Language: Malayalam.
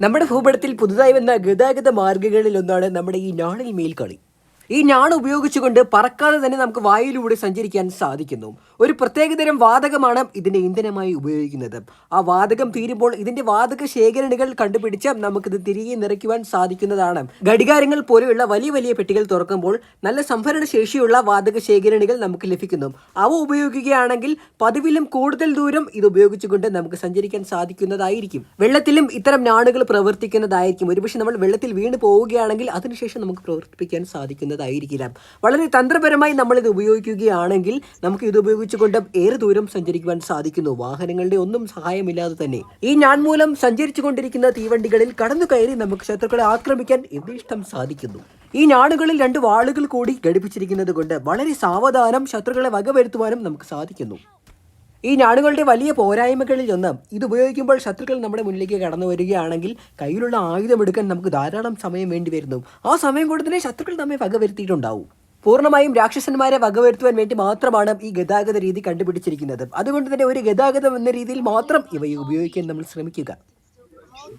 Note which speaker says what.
Speaker 1: നമ്മുടെ ഭൂപടത്തിൽ പുതുതായി വന്ന ഗതാഗത മാർഗങ്ങളിൽ ഒന്നാണ് നമ്മുടെ ഈ നാണൽ മേൽക്കളി. ഈ ഞാൺ ഉപയോഗിച്ചുകൊണ്ട് പറക്കാതെ തന്നെ നമുക്ക് വായുവിലൂടെ സഞ്ചരിക്കാൻ സാധിക്കുന്നു. ഒരു പ്രത്യേകതരം വാതകമാണ് ഇതിന്റെ ഇന്ധനമായി ഉപയോഗിക്കുന്നത്. ആ വാതകം തീരുമ്പോൾ ഇതിന്റെ വാതക ശേഖരണികൾ കണ്ടുപിടിച്ച് നമുക്കിത് തിരികെ നിറയ്ക്കുവാൻ സാധിക്കുന്നതാണ്. ഘടികാരങ്ങൾ പോലെയുള്ള വലിയ വലിയ പെട്ടികൾ തുറക്കുമ്പോൾ നല്ല സംഭരണ ശേഷിയുള്ള വാതക ശേഖരണികൾ നമുക്ക് ലഭിക്കുന്നു. അവ ഉപയോഗിക്കുകയാണെങ്കിൽ പതിവിലും കൂടുതൽ ദൂരം ഇത് ഉപയോഗിച്ചുകൊണ്ട് നമുക്ക് സഞ്ചരിക്കാൻ സാധിക്കുന്നതായിരിക്കും. വെള്ളത്തിലും ഇത്തരം ഞാണുകൾ പ്രവർത്തിക്കുന്നതായിരിക്കും. ഒരുപക്ഷെ നമ്മൾ വെള്ളത്തിൽ വീണ് പോവുകയാണെങ്കിൽ അതിനുശേഷം നമുക്ക് പ്രവർത്തിപ്പിക്കാൻ സാധിക്കുന്നതായിരിക്കില്ല വളരെ തന്ത്രപരമായി നമ്മൾ ഇത് ഉപയോഗിക്കുകയാണെങ്കിൽ നമുക്ക് ഇത് ഉപയോഗിച്ചുകൊണ്ട് ഏറെ ദൂരം സഞ്ചരിക്കുവാൻ സാധിക്കുന്നു. വാഹനങ്ങളുടെ ഒന്നും സഹായമില്ലാതെ തന്നെ. ഈ ഞാൻ മൂലം സഞ്ചരിച്ചു കൊണ്ടിരിക്കുന്ന തീവണ്ടികളിൽ കടന്നു കയറി നമുക്ക് ശത്രുക്കളെ ആക്രമിക്കാൻ യഥേഷ്ടം സാധിക്കുന്നു? ഈ ഞാണുകളിൽ രണ്ട് വാളുകൾ കൂടി ഘടിപ്പിച്ചിരിക്കുന്നത് കൊണ്ട് വളരെ സാവധാനം ശത്രുക്കളെ വകവരുത്തുവാനും നമുക്ക് സാധിക്കുന്നു. ഈ ഞാണുകളുടെ വലിയ പോരായ്മകളിൽ ഒന്ന് ഇത് ഉപയോഗിക്കുമ്പോൾ ശത്രുക്കൾ നമ്മുടെ മുന്നിലേക്ക് കടന്നു വരികയാണെങ്കിൽ കയ്യിലുള്ള ആയുധം എടുക്കാൻ നമുക്ക് ധാരാളം സമയം വേണ്ടി വരുന്നു. ആ സമയം കൊണ്ട് തന്നെ ശത്രുക്കൾ നമ്മെ വകവരുത്തിയിട്ടുണ്ടാവും. പൂർണമായും രാക്ഷസന്മാരെ വകവരുത്തുവാൻ വേണ്ടി മാത്രമാണ് ഈ ഗതാഗത രീതി കണ്ടുപിടിച്ചിരിക്കുന്നത്. അതുകൊണ്ട് തന്നെ ഒരു ഗതാഗതം എന്ന രീതിയിൽ മാത്രം ഇവയെ ഉപയോഗിക്കാൻ നമ്മൾ ശ്രമിക്കുക.